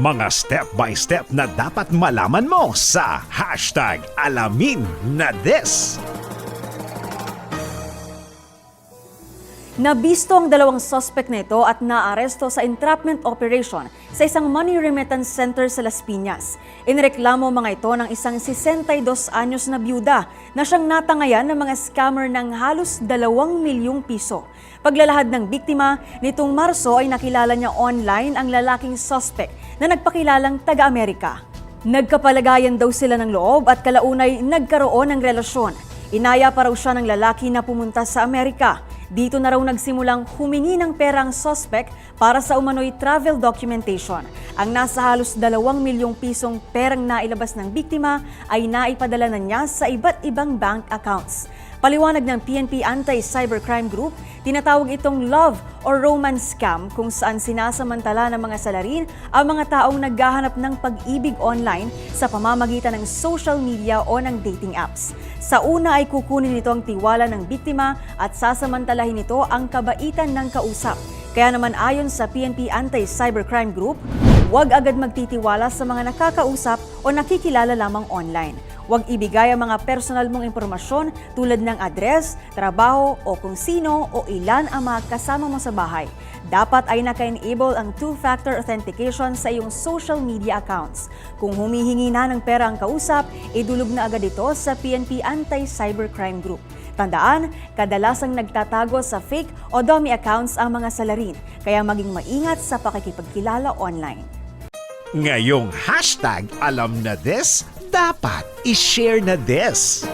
Mga step-by-step na dapat malaman mo sa hashtag alamin na this. Nabisto ang dalawang suspect na ito at naaresto sa entrapment operation sa isang money remittance center sa Las Piñas. Inireklamo mga ito ng isang 62 anyos na byuda na siyang natangayan ng mga scammer ng halos 2 milyong piso. Paglalahad ng biktima, nitong Marso ay nakilala niya online ang lalaking suspect na nagpakilalang taga-Amerika. Nagkapalagayan daw sila ng loob at kalaunay nagkaroon ng relasyon. Inaya pa raw siya ng lalaki na pumunta sa Amerika. Dito na raw nagsimulang humingi ng pera ang suspect para sa umano'y travel documentation. Ang nasa halos 2 milyong pisong perang nailabas ng biktima ay naipadala na niya sa iba't ibang bank accounts. Paliwanag ng PNP Anti-Cybercrime Group, tinatawag itong love or romance scam kung saan sinasamantala ng mga salarin ang mga taong naghahanap ng pag-ibig online sa pamamagitan ng social media o ng dating apps. Sa una ay kukunin nito ang tiwala ng biktima at sasamantalahin nito ang kabaitan ng kausap. Kaya naman ayon sa PNP Anti-Cybercrime Group, huwag agad magtitiwala sa mga nakakausap o nakikilala lamang online. Huwag ibigay ang mga personal mong impormasyon tulad ng address, trabaho o kung sino o ilan ang mga kasama mo sa bahay. Dapat ay naka-enable ang two-factor authentication sa iyong social media accounts. Kung humihingi na ng pera ang kausap, idulog na agad ito sa PNP Anti-Cybercrime Group. Tandaan, kadalasang nagtatago sa fake o dummy accounts ang mga salarin, kaya maging maingat sa pakikipagkilala online. Ngayong hashtag alam na this, dapat i-share na this.